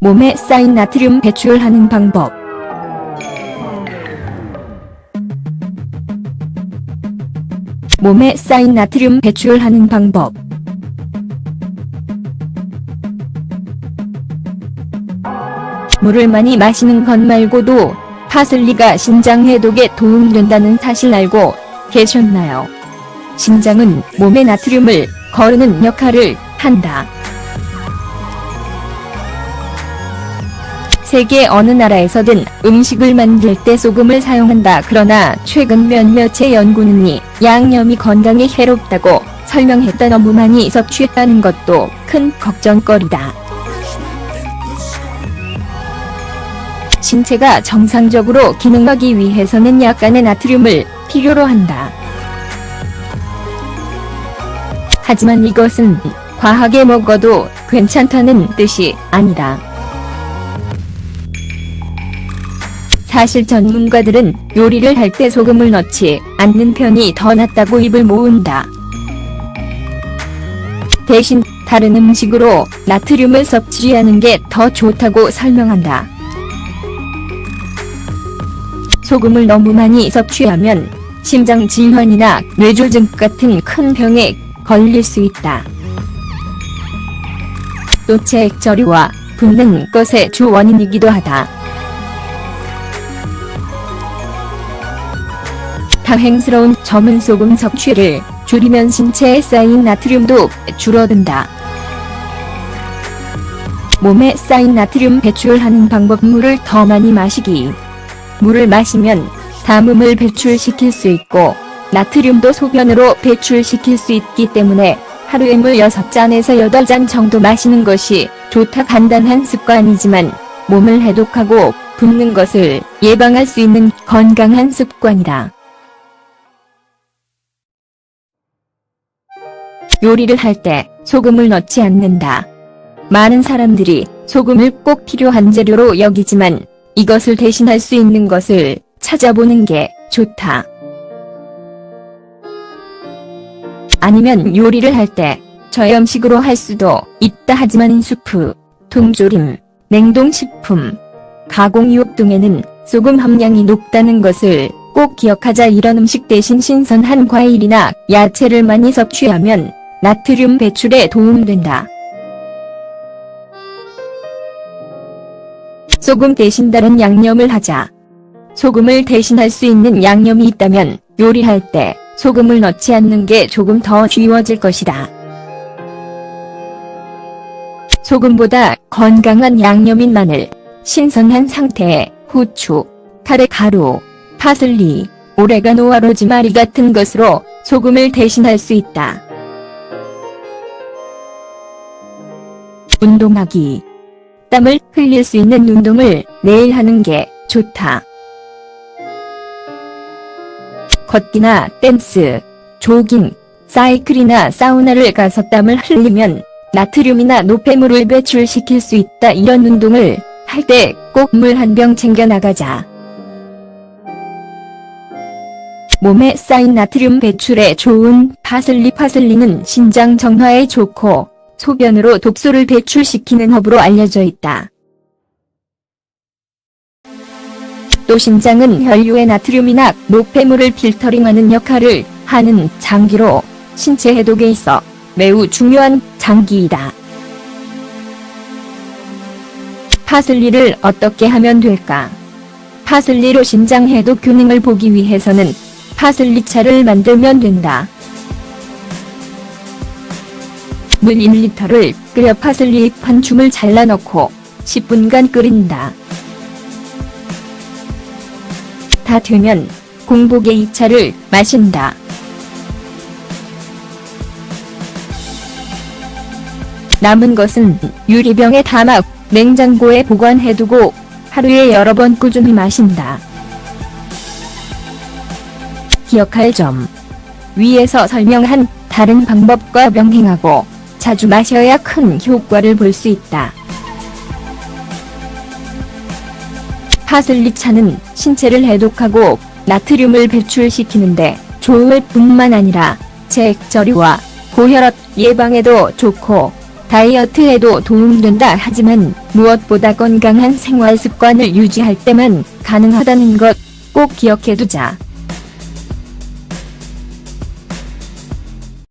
몸에 쌓인 나트륨 배출하는 방법. 몸에 쌓인 나트륨 배출하는 방법. 물을 많이 마시는 것 말고도 파슬리가 신장 해독에 도움된다는 사실 알고 계셨나요? 신장은 몸의 나트륨을 거르는 역할을 한다. 세계 어느 나라에서든 음식을 만들 때 소금을 사용한다. 그러나 최근 몇몇의 연구는 이 양념이 건강에 해롭다고 설명했다. 너무 많이 섭취했다는 것도 큰 걱정거리다. 신체가 정상적으로 기능하기 위해서는 약간의 나트륨을 필요로 한다. 하지만 이것은 과하게 먹어도 괜찮다는 뜻이 아니다. 사실 전문가들은 요리를 할 때 소금을 넣지 않는 편이 더 낫다고 입을 모은다. 대신 다른 음식으로 나트륨을 섭취하는 게 더 좋다고 설명한다. 소금을 너무 많이 섭취하면 심장 질환이나 뇌졸중 같은 큰 병에 걸릴 수 있다. 또 체액저리와 붓는 것의 주 원인이기도 하다. 다행스러운 점은 소금 섭취를 줄이면 신체에 쌓인 나트륨도 줄어든다. 몸에 쌓인 나트륨 배출하는 방법 물을 더 많이 마시기. 물을 마시면 담음을 배출시킬 수 있고 나트륨도 소변으로 배출시킬 수 있기 때문에 하루에 물 6잔에서 8잔 정도 마시는 것이 좋다 간단한 습관이지만 몸을 해독하고 붓는 것을 예방할 수 있는 건강한 습관이다. 요리를 할 때 소금을 넣지 않는다. 많은 사람들이 소금을 꼭 필요한 재료로 여기지만 이것을 대신할 수 있는 것을 찾아보는 게 좋다. 아니면 요리를 할 때 저염식으로 할 수도 있다 하지만 수프, 통조림, 냉동식품, 가공유업 등에는 소금 함량이 높다는 것을 꼭 기억하자 이런 음식 대신 신선한 과일이나 야채를 많이 섭취하면 나트륨 배출에 도움된다. 소금 대신 다른 양념을 하자. 소금을 대신할 수 있는 양념이 있다면 요리할 때 소금을 넣지 않는 게 조금 더 쉬워질 것이다. 소금보다 건강한 양념인 마늘, 신선한 상태의 후추, 카레 가루, 파슬리, 오레가노와 로즈마리 같은 것으로 소금을 대신할 수 있다. 운동하기. 땀을 흘릴 수 있는 운동을 매일 하는 게 좋다. 걷기나 댄스, 조깅, 사이클이나 사우나를 가서 땀을 흘리면 나트륨이나 노폐물을 배출시킬 수 있다. 이런 운동을 할 때 꼭 물 한 병 챙겨 나가자. 몸에 쌓인 나트륨 배출에 좋은 파슬리 파슬리는 신장 정화에 좋고 소변으로 독소를 배출시키는 허브로 알려져 있다. 또 신장은 혈류의 나트륨이나 노폐물을 필터링하는 역할을 하는 장기로 신체 해독에 있어 매우 중요한 장기이다. 파슬리를 어떻게 하면 될까? 파슬리로 신장 해독 기능을 보기 위해서는 파슬리차를 만들면 된다. 물 1리터를 끓여 파슬리 잎한 줌을 잘라 넣고 10분간 끓인다. 다 되면 공복에 이 차를 마신다. 남은 것은 유리병에 담아 냉장고에 보관해두고 하루에 여러 번 꾸준히 마신다. 기억할 점. 위에서 설명한 다른 방법과 병행하고 자주 마셔야 큰 효과를 볼 수 있다. 파슬리 차는 신체를 해독하고 나트륨을 배출시키는데 좋을 뿐만 아니라 체액 저리와 고혈압 예방에도 좋고 다이어트에도 도움된다 하지만 무엇보다 건강한 생활 습관을 유지할 때만 가능하다는 것 꼭 기억해두자.